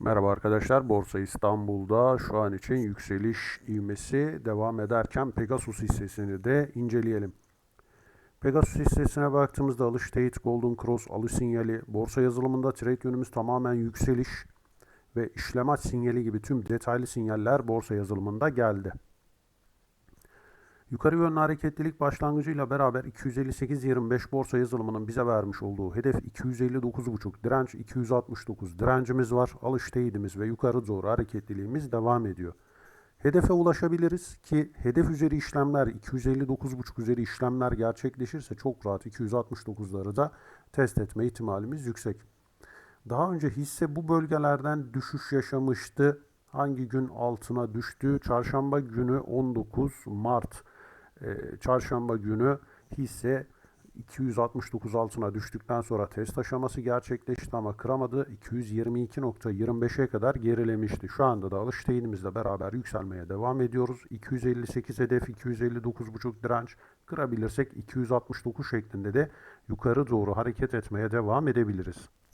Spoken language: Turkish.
Merhaba arkadaşlar. Borsa İstanbul'da şu an için yükseliş ivmesi devam ederken Pegasus hissesini de inceleyelim. Pegasus hissesine baktığımızda alış teyit Golden Cross alış sinyali, borsa yazılımında trade yönümüz tamamen yükseliş ve işlem sinyali gibi tüm detaylı sinyaller borsa yazılımında geldi. Yukarı yönlü hareketlilik başlangıcıyla beraber 258.25 borsa yazılımının bize vermiş olduğu hedef 259.5 direnç 269 direncimiz var. Alış teyidimiz ve yukarı doğru hareketliliğimiz devam ediyor. Hedefe ulaşabiliriz ki hedef üzeri işlemler 259.5 üzeri işlemler gerçekleşirse çok rahat 269'ları da test etme ihtimalimiz yüksek. Daha önce hisse bu bölgelerden düşüş yaşamıştı. Hangi gün altına düştü? Çarşamba günü 19 Mart çarşamba günü hisse 269 altına düştükten sonra test aşaması gerçekleşti ama kıramadı. 222.25'e kadar gerilemişti. Şu anda da alış teyinimizle beraber yükselmeye devam ediyoruz. 258 hedef, 259.5 direnç kırabilirsek 269 şeklinde de yukarı doğru hareket etmeye devam edebiliriz.